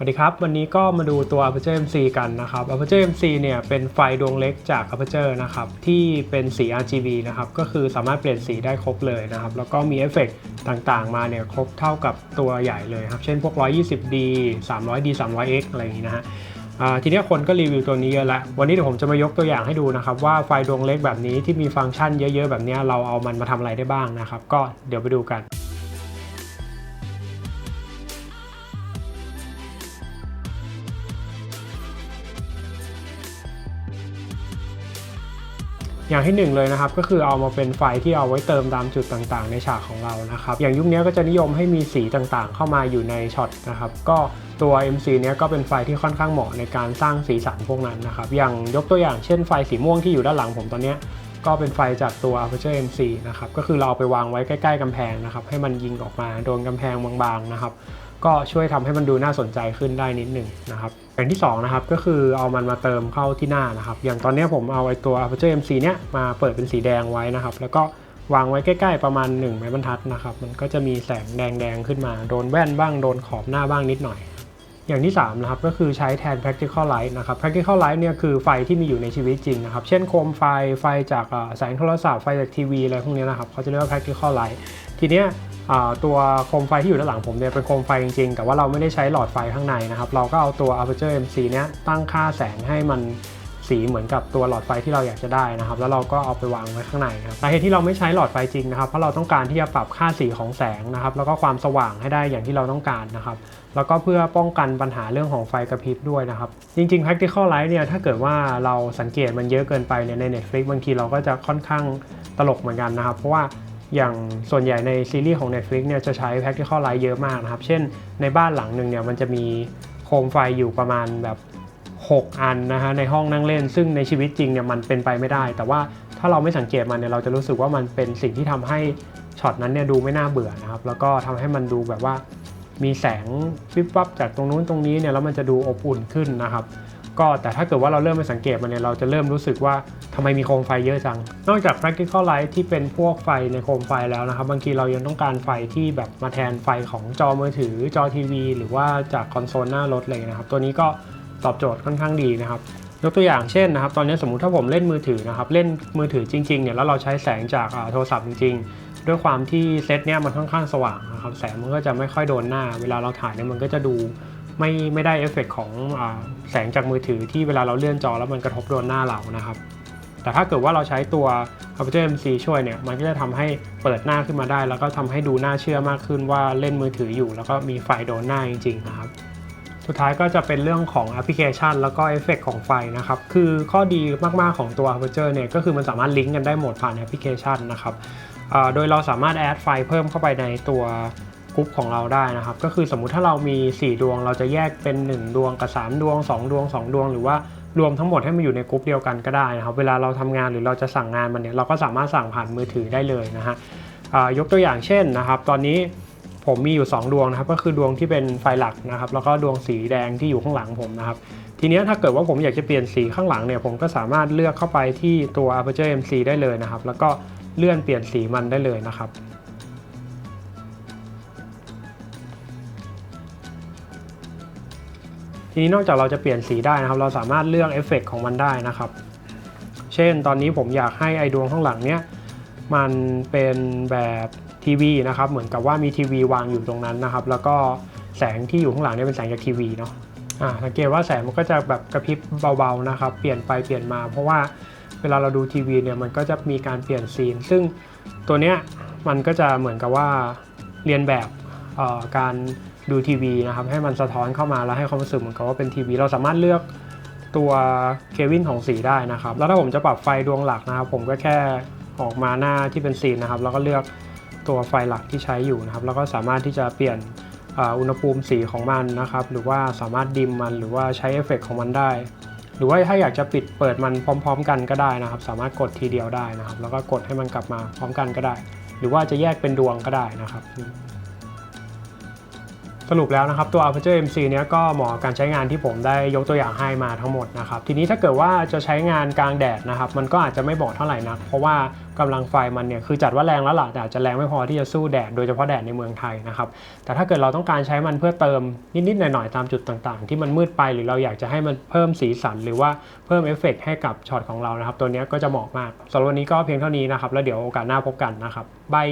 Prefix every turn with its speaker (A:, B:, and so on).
A: สวัสดีครับ วันนี้ก็มาดูตัว Aperture MC กันนะครับ Aperture MC เนี่ยเป็นไฟดวงเล็กจาก Aperture นะครับที่เป็นสี RGB นะครับก็คือสามารถเปลี่ยนสีได้ครบเลยนะครับแล้วก็มีเอฟเฟกต์ต่างๆ มาเนี่ยครบเท่ากับตัวใหญ่เลยครับ เช่นพวก 120D 300D 300X อะไรอย่างนี้นะฮะทีนี้คนก็รีวิวตัวนี้เยอะแล้ว วันนี้เดี๋ยวผมจะมายกตัวอย่างให้ดูนะครับ ว่าไฟดวงเล็กแบบนี้ที่มีฟังก์ชันเยอะๆ แบบนี้เราเอามันมาทำอะไรได้บ้างนะครับ ก็เดี๋ยวไปดูกัน อย่างที่หนึ่งเลยนะครับ ก็คือเอามาเป็นไฟที่เอาไว้เติมตามจุดต่างๆ ในฉากของเรานะครับ อย่างยุคนี้ก็จะนิยมให้มีสีต่างๆ เข้ามาอยู่ในช็อตนะครับ ก็ตัว MC เนี้ยก็เป็นไฟที่ค่อนข้างเหมาะในการสร้างสีสันพวกนั้นนะครับ อย่างยกตัวอย่างเช่นไฟสีม่วงที่อยู่ด้านหลังผมตอนเนี้ยก็เป็นไฟจากตัว Aperture MC นะครับ ก็คือเราเอาไปวางไว้ใกล้ ๆกำแพงนะครับ ให้มันยิงออกมาโดนกำแพงบางๆนะครับ ก็ช่วยทำให้มันดูน่าสนใจขึ้นได้นิดหนึ่งนะครับอย่างที่2นะครับก็คือเอามันมาเติมเข้าที่หน้านะครับ อย่างตอนนี้ผมเอาไอ้ตัว Aperture MC เนี้ยมาเปิดเป็นสีแดงไว้นะครับ แล้วก็วางไว้ใกล้ ๆ ประมาณ 1 ไม้บรรทัดนะครับ มันก็จะมีแสงแดงๆขึ้นมา โดนแว่นบ้าง โดนขอบหน้าบ้างนิดหน่อย อย่างที่3นะครับก็คือใช้แทน practical light นะครับ practical light เนี่ยคือไฟที่มีอยู่ในชีวิตจริงนะครับ เช่นโคมไฟ ไฟจากแสงโทรศัพท์ ไฟจากทีวีอะไรพวกนี้นะครับ เขาจะเรียกว่า practical light ทีเนี้ย ตัวโคมไฟที่อยู่ด้านหลังผมเนี่ยเป็นโคมไฟจริงๆ แต่ว่าเราไม่ได้ใช้หลอดไฟข้างในนะครับ เราก็เอาตัว Aperture MC เนี้ยตั้งค่าแสงให้มันสีเหมือนกับตัวหลอดไฟที่เราอยากจะได้นะครับ แล้วเราก็เอาไปวางไว้ข้างในครับสาเหตุที่เราไม่ใช้หลอดไฟจริงนะครับ เพราะเราต้องการที่จะปรับค่าสีของแสงนะครับ แล้วก็ความสว่างให้ได้อย่างที่เราต้องการนะครับ แล้วก็เพื่อป้องกันปัญหาเรื่องของไฟกระพริบด้วยนะครับ จริง ๆ practical light เนี่ย ถ้าเกิดว่าเราสังเกตมันเยอะเกินไปเนี่ยใน Netflix บางทีเราก็จะค่อนข้างตลกเหมือนกันนะครับ เพราะว่า อย่างส่วนใหญ่ในซีรีส์ของ Netflix เนี่ยจะใช้ practical light เยอะมากนะครับ เช่นในบ้านหลังหนึ่งเนี่ยมันจะมีโคมไฟอยู่ประมาณแบบ 6 อันนะฮะในห้องนั่งเล่น ซึ่งในชีวิตจริงเนี่ยมันเป็นไปไม่ได้ แต่ว่าถ้าเราไม่สังเกตมันเนี่ยเราจะรู้สึกว่ามันเป็นสิ่งที่ทำให้ช็อตนั้นเนี่ยดูไม่น่าเบื่อนะครับ แล้วก็ทำให้มันดูแบบว่ามีแสงวิบวับจากตรงนู้นตรงนี้เนี่ยแล้วมันจะดูอบอุ่นขึ้นนะครับ ก็แต่ถ้าเกิดว่าเราเริ่มไปสังเกตมันเนี่ยเราจะเริ่มรู้สึกว่าทำไมมีโคมไฟเยอะจัง นอกจาก practical light ที่เป็นพวกไฟในโคมไฟแล้วนะครับ บางทีเรายังต้องการไฟที่แบบมาแทนไฟของจอมือถือจอทีวี หรือว่าจากคอนโซลหน้ารถเลยนะครับ ตัวนี้ก็ตอบโจทย์ค่อนข้างดีนะครับยกตัวอย่างเช่นนะครับ ตอนนี้สมมุติถ้าผมเล่นมือถือนะครับ เล่นมือถือจริงๆเนี่ยแล้วเราใช้แสงจากโทรศัพท์จริงๆ ด้วยความที่เซตเนี้ยมันค่อนข้างสว่างนะครับแสงมันก็จะไม่ค่อยโดนหน้า เวลาเราถ่ายเนี่ยมันก็จะดู ไม่ไม่ได้เอฟเฟกต์ของอแสงจากมือถือที่เวลาเราเลื่อนจอแล้วมันกระทบโดนหน้าเรานะครับ แต่ถ้าเกิดว่าเราใช้ตัว Aperture MC ช่วยเนี่ยมันก็จะทำให้เปิดหน้าขึ้นมาได้ แล้วก็ทำให้ดูน่าเชื่อมากขึ้นว่าเล่นมือถืออยู่ แล้วก็มีไฟโดนหน้าจริงๆนะครับสุดท้ายก็จะเป็นเรื่องของแอปพลิเคชัน แล้วก็เอฟเฟกของไฟนะครับ คือข้อดีมาก ๆ ของตัว Aperture เนี่ย ก็คือมันสามารถลิงก์กันได้หมดผ่านแอปพลิเคชันนะครับ โดยเราสามารถแอดไฟเพิ่มเข้าไปในตัว กรุ๊ปของเราได้นะครับ ก็คือสมมุติถ้าเรามี 4 ดวง เราจะแยกเป็น 1 ดวงกับ 3 ดวง 2 ดวง 2 ดวง หรือว่ารวมทั้งหมดให้มันอยู่ในกรุ๊ปเดียวกันก็ได้นะครับ เวลาเราทำงานหรือเราจะสั่งงานมันเนี่ยเราก็สามารถสั่งผ่านมือถือได้เลยนะฮะยกตัวอย่างเช่นนะครับ ตอนนี้ผมมีอยู่ 2 ดวงนะครับ ก็คือดวงที่เป็นไฟหลักนะครับ แล้วก็ดวงสีแดงที่อยู่ข้างหลังผมนะครับ ทีนี้ถ้าเกิดว่าผมอยากจะเปลี่ยนสีข้างหลังเนี่ย ผมก็สามารถเลือกเข้าไปที่ตัว Aperture MC ได้เลยนะครับ แล้วก็เลื่อนเปลี่ยนสีมันได้เลยนะครับ ทีนี้นอกจากเราจะเปลี่ยนสีได้นะครับ เราสามารถเลือกเอฟเฟกต์ของมันได้นะครับ เช่นตอนนี้ผมอยากให้ไอดวงข้างหลังเนี้ยมันเป็นแบบทีวีนะครับเหมือนกับว่ามีทีวีวางอยู่ตรงนั้นนะครับ แล้วก็แสงที่อยู่ข้างหลังเนี่ยเป็นแสงจากทีวีเนาะอ่าสังเกตว่าแสงมันก็จะแบบกระพริบเบาๆนะครับ เปลี่ยนไปเปลี่ยนมา เพราะว่าเวลาเราดูทีวีเนี่ยมันก็จะมีการเปลี่ยนซีน ซึ่งตัวเนี้ยมันก็จะเหมือนกับว่าเรียนแบบการ ดูทีวีนะครับให้มันสะท้อนเข้ามาแล้วให้ความรู้สึกเหมือนกับว่าเป็นทีวี เราสามารถเลือกตัวเควินของสีได้นะครับ แล้วถ้าผมจะปรับไฟดวงหลักนะครับ ผมก็แค่ออกมาหน้าที่เป็นซีนะครับ แล้วก็เลือกตัวไฟหลักที่ใช้อยู่นะครับ แล้วก็สามารถที่จะเปลี่ยนอ,อุณหภูมิสีของมันนะครับ หรือว่าสามารถดิมมันหรือว่าใช้เอฟเฟกต์ของมันได้ หรือว่าถ้าอยากจะปิดเปิดมันพร้อม ๆ กันก็ได้นะครับ สามารถกดทีเดียวได้นะครับ แล้วก็กดให้มันกลับมาพร้อมกันก็ได้ หรือว่าจะแยกเป็นดวงก็ได้นะครับ สรุปแล้วนะครับตัว Aperture MC เนี้ยก็เหมาะกับการใช้งานที่ผมได้ยกตัวอย่างให้มาทั้งหมดนะครับทีนี้ถ้าเกิดว่าจะใช้งานกลางแดดนะครับมันก็อาจจะไม่เหมาะเท่าไหร่นักเพราะว่ากำลังไฟมันเนี่ยคือจัดว่าแรงแล้วล่ะแต่อาจจะแรงไม่พอที่จะสู้แดดโดยเฉพาะแดดในเมืองไทยนะครับแต่ถ้าเกิดเราต้องการใช้มันเพื่อเติมนิดๆหน่อยๆตามจุดต่างๆ ที่มันมืดไปหรือเราอยากจะให้มันเพิ่มสีสัน หรือว่าเพิ่มเอฟเฟกต์ให้กับช็อตของเรานะครับตัวนี้ก็จะเหมาะมากสำหรับวันนี้ก็เพียงเท่านี้นะครับแล้วเดี๋ยวโอกาสหน้าพบกันนะครับบาย